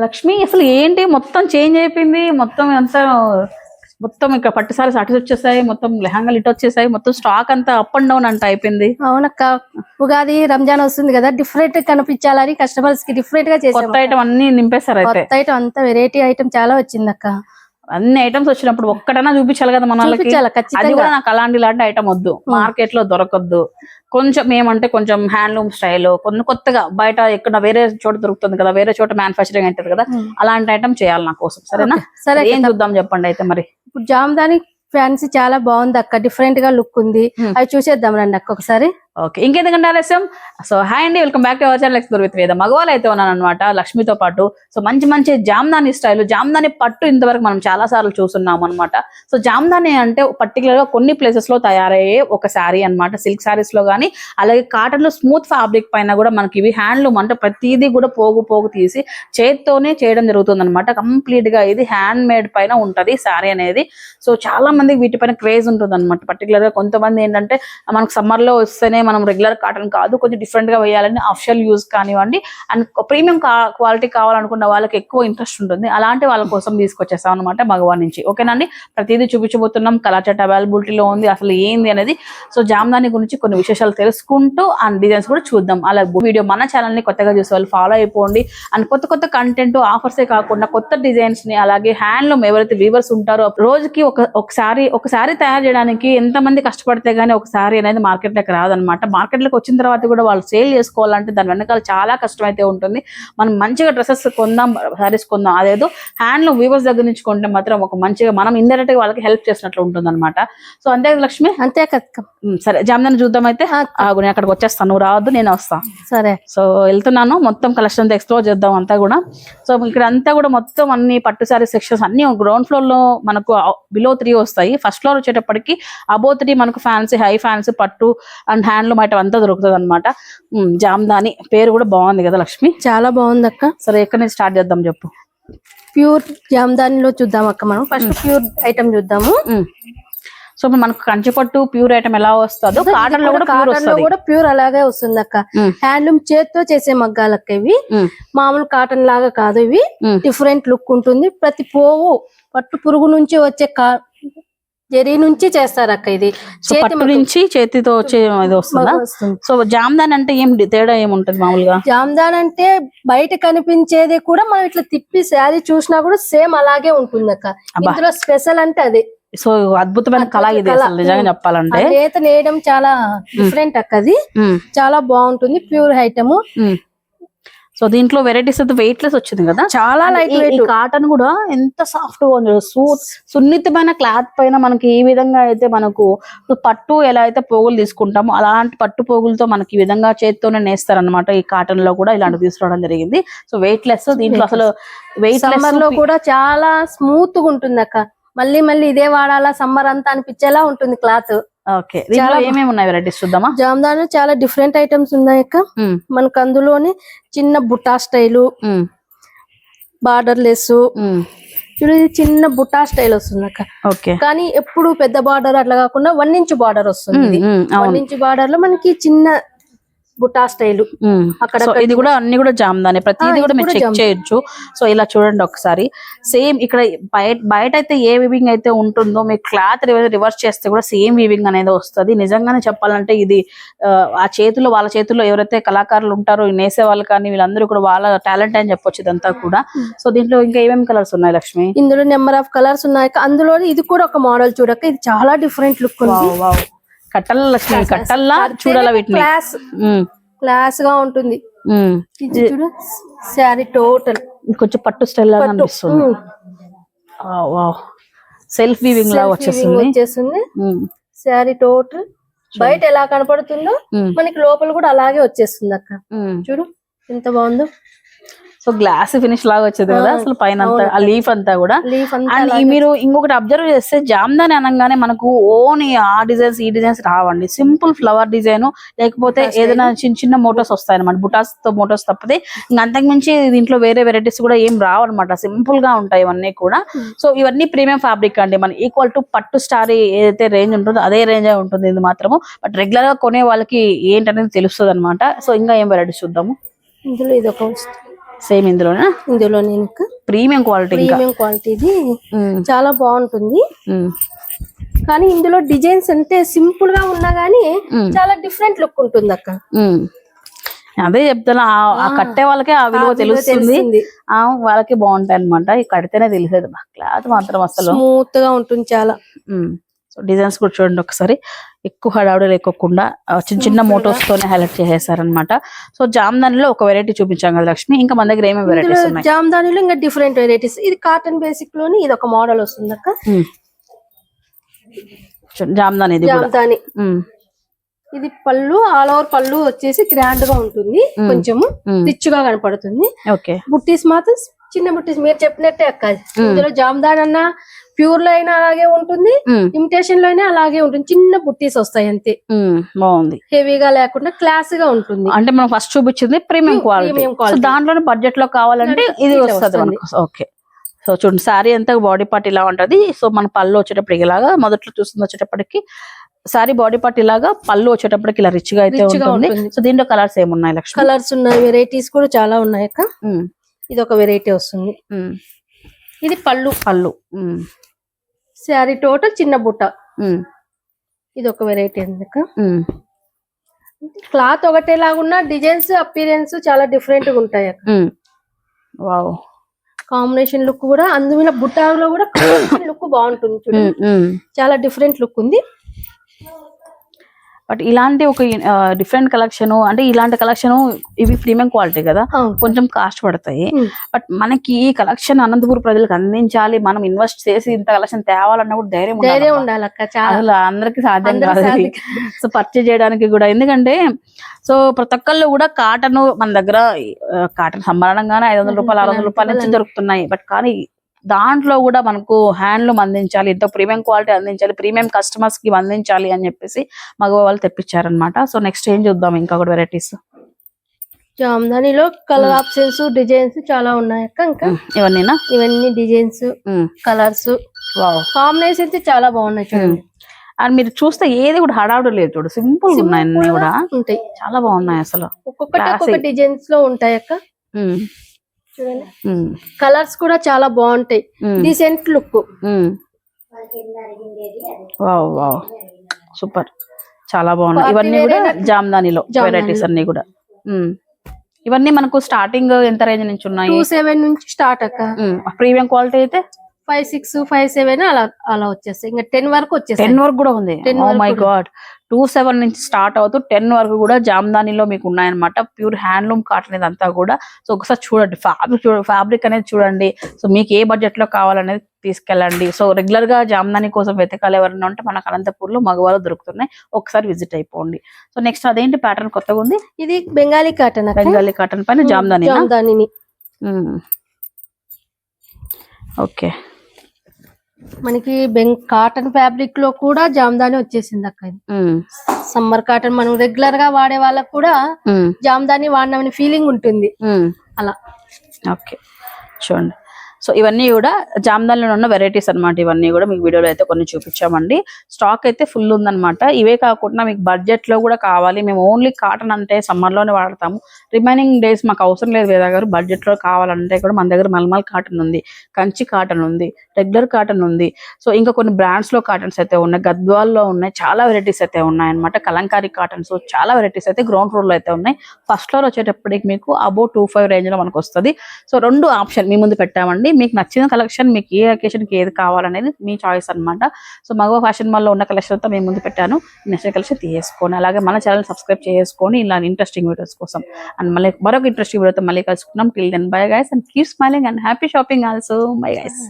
లక్ష్మి అసలు ఏంటి? మొత్తం చేంజ్ అయిపోయింది. మొత్తం అంతా మొత్తం ఇక్కడ పట్టు సారీస్ అటు వచ్చేసాయి. మొత్తం లెహంగాలు ఇటు వచ్చేసాయి. మొత్తం స్టాక్ అంతా అప్ అండ్ డౌన్ అంట అయిపోయింది. అవునక్క. ఉగాది రంజాన్ వస్తుంది కదా. డిఫరెంట్ కనిపించాలని కస్టమర్స్కి డిఫరెంట్గా చేసాం కొత్త ఐటమ్ అన్ని నింపేశారు కొత్త ఐటమ్ అంతా వెరైటీ ఐటమ్ చాలా వచ్చింది అక్క అన్ని ఐటమ్స్ వచ్చినప్పుడు ఒక్కటైనా చూపించాలి కదా మన వాళ్ళకి అది కూడా నాకు అలాంటి ఇలాంటి ఐటమ్ వద్దు. మార్కెట్లో దొరకద్దు. కొంచెం ఏమంటే కొంచెం హ్యాండ్లూమ్ స్టైల్ కొన్ని కొత్తగా బయట ఎక్కడ వేరే చోట దొరుకుతుంది కదా వేరే చోట మ్యానుఫాక్చరింగ్ అవుతుంది కదా. అలాంటి ఐటమ్ చేయాలి నా కోసం. సరేనా? సరే ఏం చూద్దాం చెప్పండి అయితే మరి. ఇప్పుడు జామ్దాని ఫ్యాన్సీ చాలా బాగుంది అక్క. డిఫరెంట్గా లుక్ ఉంది. అవి చూసేద్దాం రండి అక్క ఒకసారి. ఓకే ఇంకెందుకంటే ఆలస్యం సో హాయ్ అండి welcome back to our channel explore with Veda మగవాళ్ళు అయితే ఉన్నాను అనమాట లక్ష్మితో పాటు. సో మంచి మంచి జామ్దాని స్టైల్ జామ్దాని పట్టు ఇంతవరకు మనం చాలా సార్లు చూస్తున్నాం అనమాట సో జామ్దాని అంటే పర్టికులర్గా కొన్ని ప్లేసెస్లో తయారయ్యే ఒక శారీ అన్నమాట. సిల్క్ శారీస్లో కానీ అలాగే కాటన్లో స్మూత్ ఫ్యాబ్రిక్ పైన కూడా మనకి ఇవి హ్యాండ్లూమ్ అంటే ప్రతిదీ కూడా పోగు పోగు తీసి చేత్తోనే చేయడం జరుగుతుంది అనమాట కంప్లీట్గా ఇది హ్యాండ్ మేడ్ పైన ఉంటది శారీ అనేది. సో చాలా మందికి వీటిపైన క్రేజ్ ఉంటుంది అనమాట పర్టికులర్గా కొంతమంది ఏంటంటే మనకు సమ్మర్లో వస్తేనే మనం రెగ్యులర్ కాటన్ కాదు కొంచెం డిఫరెంట్గా వేయాలని అఫిషియల్ యూజ్ కానివ్వండి. అండ్ ప్రీమియం క్వాలిటీ కావాలనుకున్న వాళ్ళకి ఎక్కువ ఇంట్రెస్ట్ ఉంటుంది. అలాంటి వాళ్ళ కోసం తీసుకొచ్చేస్తాం అనమాట భగవాన్ నుంచి. ఓకేనండి ప్రతిదీ చూపించబోతున్నాం. కలర్ చాట్ అవైలబిలిటీలో ఉంది. అసలు ఏంది అనేది. సో జామ్దాని గురించి కొన్ని విశేషాలు తెలుసుకుంటూ అండ్ డిజైన్స్ కూడా చూద్దాం. అలా వీడియో మన ఛానల్ని కొత్తగా చూసే వాళ్ళు ఫాలో అయిపోండి. అండ్ కొత్త కొత్త కంటెంట్ ఆఫర్సే కాకుండా కొత్త డిజైన్స్ని అలాగే హ్యాండ్లూమ్ ఎవరైతే వీవర్స్ ఉంటారో రోజుకి ఒక ఒకసారి ఒకసారి తయారు చేయడానికి ఎంత మంది కష్టపడితే కానీ ఒకసారి అనేది మార్కెట్లోకి రాదనమాట మార్కెట్లోకి వచ్చిన తర్వాత కూడా వాళ్ళు సేల్ చేసుకోవాలంటే దాని వెనకాల చాలా కష్టం అయితే ఉంటుంది. మనం మంచిగా డ్రెస్సెస్ కొందాం సారీస్ కొందాం అదేదో హ్యాండ్లూమ్ వీవర్స్ దగ్గర నుంచి కొంటే మాత్రం ఒక మంచిగా మనం ఇండైరెక్ట్గా వాళ్ళకి హెల్ప్ చేసినట్లు ఉంటుంది అనమాట సో అంతే లక్ష్మి? అంతే సరే జామ్దాని చూద్దాం అయితే. నేను అక్కడికి వచ్చేస్తాను. నువ్వు రావద్దు నేను వస్తాను సరే. సో వెళ్తున్నాను. మొత్తం కలెక్షన్ అంతా ఎక్స్ప్లోర్ చేద్దాం అంతా కూడా. సో ఇక్కడ అంతా కూడా మొత్తం అన్ని పట్టు సారీ సెక్షన్స్ అన్ని గ్రౌండ్ ఫ్లోర్లో మనకు బిలో త్రీ వస్తాయి. ఫస్ట్ ఫ్లోర్ వచ్చేటప్పటికి అబో త్రీ మనకు ఫ్యాన్సీ హై ఫ్యాన్సీ పట్టు అండ్ హ్యాండ్లూమ్ ఐటమ్ అంతా దొరుకుతుంది అనమాట జామ్దాని పేరు కూడా బాగుంది కదా లక్ష్మి? చాలా బాగుంది అక్క సరే ఎక్కడి నుంచి స్టార్ట్ చేద్దాం చెప్పు. ప్యూర్ జామ్దానిలో చూద్దాం అక్క మనం. ఫస్ట్ ప్యూర్ ఐటమ్ చూద్దాము. సో మనకు కంచి పట్టు ప్యూర్ ఐటమ్ ఎలా వస్తుందో కాటన్లో కూడా ప్యూర్ కాటన్లో వస్తుంది. కూడా ప్యూర్ అలాగే వస్తుంది అక్క. హ్యాండ్లూమ్ చేత్తో చేసే మగ్గాలక్క ఇవి. మామూలు కాటన్ లాగా కాదు ఇవి. డిఫరెంట్ లుక్ ఉంటుంది. ప్రతి పోవు పట్టు పురుగు నుంచి వచ్చే జరీ నుంచి చేస్తారు అక్క ఇది పట్టు నుంచి చేతితో వచ్చే ఇది వస్తుందా? సో జామ్దాన్ అంటే ఏం తేడా ఏముంటది మామూలుగా? జామ్దాన్ అంటే బయట కనిపించేది కూడా మనం ఇట్లా తిప్పి శారీ చూసినా కూడా సేమ్ అలాగే ఉంటుంది అక్క. ఇందులో స్పెషల్ అంటే అదే. సో అద్భుతమైన కళ ఇది. అసలు నిజంగా చెప్పాలంటే. నేత నేయడం చాలా డిఫరెంట్ అక్క అది. ఉమ్, చాలా బాగుంటుంది. Pure item. సో దీంట్లో వెరైటీస్ అయితే వెయిట్ లెస్ వచ్చింది కదా? చాలా లైట్ వెయిట్ కాటన్ కూడా ఎంత సాఫ్ట్గా ఉంది. సున్నితమైన క్లాత్ పైన మనకి ఈ విధంగా అయితే మనకు పట్టు ఎలా అయితే పోగులు తీసుకుంటామో అలాంటి పట్టు పోగులతో మనకి ఈ విధంగా చేతితోనే నేస్తారన్నమాట. ఈ కాటన్లో కూడా ఇలాంటి తీసుకురావడం జరిగింది. సో వెయిట్ లెస్ దీంట్లో అసలు వెయిట్ సమ్మర్లో కూడా చాలా స్మూత్గా ఉంటుంది అక్క మళ్ళీ మళ్ళీ ఇదే వాడాలా సమ్మర్ అంతా అనిపించేలా ఉంటుంది క్లాత్ ఓకే. దీంట్లో ఏమేమి ఉన్నాయి వెరైటీస్ చూద్దామా? జామ్దాన్ చాలా డిఫరెంట్ ఐటమ్స్ ఉన్నాయి అక్క. మనకు అందులోని చిన్న బుట్టా స్టైలు బార్డర్ లెస్. చూడు చిన్న బుట్టా స్టైల్ వస్తుంది అక్క. ఓకే. కానీ ఎప్పుడు పెద్ద బార్డర్ అట్లా కాకుండా వన్ ఇంచ్ బార్డర్ వస్తుంది వన్ ఇంచ్ బార్డర్లో మనకి చిన్న బుట్టా స్టైల్. అక్కడ ఇది కూడా అన్ని కూడా జామ్దానే. ప్రతిదీ కూడా మీరు చెక్. చేయొచ్చు. సో ఇలా చూడండి ఒకసారి. సేమ్ ఇక్కడ బయట బయట అయితే ఏ వీవింగ్ అయితే ఉంటుందో మీకు క్లాత్ రివర్స్ చేస్తే కూడా సేమ్ వీవింగ్ అనేది వస్తుంది. నిజంగానే చెప్పాలంటే ఇది ఆ, చేతిలో వాళ్ళ చేతుల్లో ఎవరైతే కళాకారులు ఉంటారో నేసే వాళ్ళు కానీ వీళ్ళందరూ కూడా వాళ్ళ టాలెంట్ అని చెప్పొచ్చు ఇదంతా కూడా. సో దీంట్లో ఇంకా ఏమేమి కలర్స్ ఉన్నాయి లక్ష్మి? ఇందులో నెంబర్ ఆఫ్ కలర్స్ ఉన్నాయి. అందులో ఇది కూడా ఒక మోడల్ చూడక ఇది చాలా డిఫరెంట్ లుక్ ఉంది. కట్టల లక్ష్మి కట్టల్లా చూడాల వీటిని? క్లాస్ క్లాస్గా ఉంటుంది. చూడు శారీ టోటల్. కొంచెం పట్టు స్టైల్ లాగా అనిపిస్తుంది. సెల్ఫ్ వీవింగ్ లాగా వచ్చేస్తుంది ఉమ్, శారీ టోటల్. బయట ఎలా కనపడుతుందో మనకి లోపల కూడా అలాగే వచ్చేస్తుంది అక్క. చూడు ఎంత బాగుందో. సో గ్లాస్ ఫినిష్ లాగా వచ్చేది కదా అసలు పైన అంతా ఆ లీఫ్ అంతా కూడా. అండ్ మీరు ఇంకొకటి అబ్జర్వ్ చేస్తే జామ్దాని అనగానే మనకు ఓన్ ఆ డిజైన్స్ ఈ డిజైన్స్ రావండి. సింపుల్ ఫ్లవర్ డిజైన్ లేకపోతే ఏదైనా చిన్న చిన్న మోటోస్ వస్తాయి అనమాట బుటాస్తో మోటోస్ తప్పితే ఇంకా అంతకు మించి దీంట్లో వేరే వెరైటీస్ కూడా ఏం రావన్నమాట. సింపుల్గా ఉంటాయి ఇవన్నీ కూడా. Hmm. సో ఇవన్నీ ప్రీమియం ఫ్యాబ్రిక్ అండి. మన ఈక్వల్ టు పట్టు స్టారీ ఏదైతే రేంజ్ ఉంటుందో అదే రేంజ్ ఉంటుంది ఇది మాత్రము. బట్ రెగ్యులర్గా కొనే వాళ్ళకి ఏంటనేది తెలుస్తుంది అనమాట సో ఇంకా ఏం వెరైటీస్ చూద్దాము? ఇందులో ఇది ఒక సేమ్ ఇందులోనే ఇందులో నేను ప్రీమియం క్వాలిటీ ఇంకా. ప్రీమియం క్వాలిటీది ఉమ్, చాలా బాగుంటుంది. కానీ ఇందులో డిజైన్స్ అంటే సింపుల్గా ఉన్నా గానీ. చాలా డిఫరెంట్ లుక్ ఉంటుంది అక్క. అదే చెప్తున్నా ఆ- కట్టే వాళ్ళకే ఆ విలువ తెలుస్తుంది. వాళ్ళకి బాగుంటాయి అనమాట ఈ కడితేనే తెలిసేది. క్లాత్ మాత్రం అసలు. స్మూత్గా ఉంటుంది చాలా. సో డిజైన్స్ కూడా చూడండి ఒకసారి. ఎక్కువ హడావుడి లేకోకుండా చిన్న చిన్న మోటోస్ తోనే హైలైట్ చేసేసారనమాట సో జామ్దానిలో ఒక వెరైటీ చూపించాం కదా లక్ష్మి. ఇంకా మన దగ్గర ఏమేమి వెరైటీస్ ఉన్నాయి? జామ్దానిలో ఇంకా డిఫరెంట్ వెరైటీస్ ఇది కాటన్ బేసిక్లోని ఇది ఒక మోడల్ వస్తుంది అక్క. చూడండి, జామ్దాని ఇది జామ్దాని. ఉమ్, ఇది పళ్ళు ఆల్ ఓవర్ పళ్ళు వచ్చేసి గ్రాండ్గా ఉంటుంది. కొంచెము ఉమ్. రిచ్గా కనపడుతుంది. ఓకే బుట్టీస్ మాత్రం చిన్న బుట్టీస్. మీరు చెప్పినట్టే అక్క. ఇందులో జామ్దాన్ అన్న ప్యూర్లో అయినా అలాగే ఉంటుంది ఇమిటేషన్లో అయినా అలాగే ఉంటుంది. చిన్న బుట్టీస్ వస్తాయి అంతే. బాగుంది. హెవీగా లేకుండా క్లాస్గా ఉంటుంది. అంటే మనం ఫస్ట్ చూపించింది ప్రీమియం క్వాలిటీ. దాంట్లోనే బడ్జెట్లో కావాలంటే ఇది వస్తుంది ఓకే సో చూడండి శారీ అంతా బాడీ పార్ట్ ఇలా ఉంటది. సో మన పళ్ళు వచ్చేటప్పటికి ఇలాగా మొదట్లో చూస్తుంది వచ్చేటప్పటికి శారీ బాడీ పార్ట్ ఇలాగా పళ్ళు వచ్చేటప్పటికి ఇలా రిచ్గా అయితే ఉంటుంది. సో దీంట్లో కలర్స్ ఏమున్నాయి లక్ష్మి? కలర్స్ ఉన్నాయి వెరైటీస్ కూడా చాలా ఉన్నాయి ఇది ఒక వెరైటీ వస్తుంది. ఇది పళ్ళు. పళ్ళు. శారీ టోటల్ చిన్న బుట్ట. ఇది ఒక వెరైటీ అండి క్లాత్ ఒకటేలాగున్నా డిజైన్స్ అపీరియన్స్ చాలా డిఫరెంట్గా ఉంటాయి. వావ్. కాంబినేషన్ లుక్ కూడా అందులో బుట్టాలో కూడా లుక్ బాగుంటుంది చూడండి. చాలా డిఫరెంట్ లుక్ ఉంది. బట్ ఇలాంటి ఒక డిఫరెంట్ కలెక్షన్ అంటే ఇలాంటి కలెక్షన్ ఇవి ప్రీమియం క్వాలిటీ కదా. కొంచెం కాస్ట్ పడతాయి. బట్ మనకి ఈ కలెక్షన్ అనంతపురం ప్రజలకు అందించాలి మనం ఇన్వెస్ట్ చేసి ఇంత కలెక్షన్ తేవాలన్న కూడా ధైర్యం ఉండాలి ధైర్యం. ఉండాలి అక్క చాలా. అసలు అందరికి సాధ్యం కాదు. సో పర్చేజ్ చేయడానికి కూడా. ఎందుకంటే సో ప్రతి ఒక్కళ్ళు కూడా కాటన్ మన దగ్గర కాటన్ సంబరణంగానే ఐదు వందల రూపాయలు ఆరు వందల రూపాయల నుంచి దొరుకుతున్నాయి. బట్ కానీ దాంట్లో కూడా మనకు హ్యాండ్లూమ్ అందించాలి ఇంత ప్రీమియం క్వాలిటీ అందించాలి ప్రీమియం కస్టమర్స్కి అందించాలి అని చెప్పేసి మగ వాళ్ళు తెప్పించారనమాట సో నెక్స్ట్ ఏం చూద్దాం ఇంకా కూడా వెరైటీస్ జామ్దానిలో కలర్ ఆప్షన్స్ డిజైన్స్ చాలా ఉన్నాయి అక్క ఇంకా. ఇవన్నీనా? ఇవన్నీ డిజైన్స్ కలర్స్ వావ్. కాంబినేషన్స్ చాలా బాగున్నాయి చూడండి అండ్ మీరు చూస్తే ఏది కూడా హడావుడు లేదు చూడు. సింపుల్ ఉన్నాయి అన్ని కూడా. ఉంటాయి. చాలా బాగున్నాయి అసలు. ఒక్కొక్కటి ఒక్కొక్క. డిజైన్స్లో ఉంటాయి అక్క. చూడండి. కలర్స్ కూడా చాలా బాగుంటాయి. Decent look. Wow wow. Super. చాలా బాగున్నాయి. Party ఇవన్నీ కూడా జామ్దానిలో. వెరైటీస్ అన్ని కూడా. ఇవన్నీ మనకు స్టార్టింగ్ ఎంత రేంజ్ నుంచి ఉన్నాయి? టూ సెవెన్ నుంచి స్టార్ట్ అక్క. ప్రీమియం క్వాలిటీ అయితే? ఫైవ్ సిక్స్ ఫైవ్ సెవెన్ అలా అలా వచ్చేస్తాయి. ఇంకా టెన్ వరకు వచ్చేస్తాయి. టెన్ వరకు కూడా ఉంది. 10 oh my. God two seven నుంచి స్టార్ట్ అవుతూ టెన్ వరకు కూడా జామ్దానిలో మీకు ఉన్నాయన్నమాట. ప్యూర్ హ్యాండ్లూమ్ కాటన్ ఇదంతా కూడా. సో ఒకసారి చూడండి. ఫ్యాబ్రిక్ చూడండి ఫ్యాబ్రిక్ అనేది చూడండి. సో మీకు ఏ బడ్జెట్లో కావాలనేది తీసుకెళ్ళండి. సో రెగ్యులర్గా జామ్దాని కోసం వెతకాలి ఎవరైనా ఉంటే మనకు అనంతపూర్లో మగవాళ్ళు దొరుకుతున్నాయి. ఒకసారి విజిట్ అయిపోండి. సో నెక్స్ట్ అదేంటి? ప్యాటర్న్ కొత్తగా ఉంది? ఇది బెంగాలీ కాటన్ బెంగాలీ కాటన్ పైన జామ్దాని జామ్దానిని? ఓకే. మనకి కాటన్ ఫ్యాబ్రిక్లో కూడా జామ్దాని వచ్చేసింది అక్క ఇది. సమ్మర్ కాటన్ మనం రెగ్యులర్గా వాడే వాళ్ళకి కూడా జామ్దాని వాడినామని ఫీలింగ్ ఉంటుంది. అలా. ఓకే. చూడండి. సో ఇవన్నీ కూడా జామ్దాన్లో ఉన్న వెరైటీస్ అన్నమాట. ఇవన్నీ కూడా మీకు వీడియోలో అయితే కొన్ని చూపించామండి. స్టాక్ అయితే ఫుల్ ఉందనమాట ఇవే కాకుండా మీకు బడ్జెట్లో కూడా కావాలి. మేము ఓన్లీ కాటన్ అంటే సమ్మర్లోనే వాడతాము. రిమైనింగ్ డేస్ మాకు అవసరం లేదు వేదా గారు. బడ్జెట్లో కావాలంటే కూడా మన దగ్గర మల్మల్ కాటన్ ఉంది కంచి కాటన్ ఉంది రెగ్యులర్ కాటన్ ఉంది. సో ఇంకా కొన్ని బ్రాండ్స్లో కాటన్స్ అయితే ఉన్నాయి. గద్వాల్లో ఉన్నాయి. చాలా వెరైటీస్ అయితే ఉన్నాయన్నమాట. కలంకారీ కాటన్స్ చాలా వెరైటీస్ అయితే గ్రౌండ్ ఫ్లోర్లో అయితే ఉన్నాయి. ఫస్ట్ ఫ్లోర్ వచ్చేటప్పటికి మీకు అబౌ టూ ఫైవ్ రేంజ్లో మనకు వస్తుంది. సో రెండు ఆప్షన్ మీ ముందు పెట్టామండి. మీకు నచ్చిన కలెక్షన్ మీకు ఏ అకేషన్కి ఏది కావాలనేది మీ చాయిస్ అన్నమాట. సో మగవ ఫ్యాషన్ మాల్లో ఉన్న కలెక్షన్ అంతా మేము ముందు పెట్టాను. నచ్చిన కలెక్షన్ తీసుకోండి అలాగే మన ఛానల్ సబ్స్క్రైబ్ చేసుకొని ఇలా ఇంట్రెస్టింగ్ వీడియోస్ కోసం. అండ్ మళ్ళీ మరొక ఇంట్రెస్టింగ్ వీడియోతో మళ్ళీ కలుసుకున్నాం till then bye guys and keep smiling and happy shopping also bye guys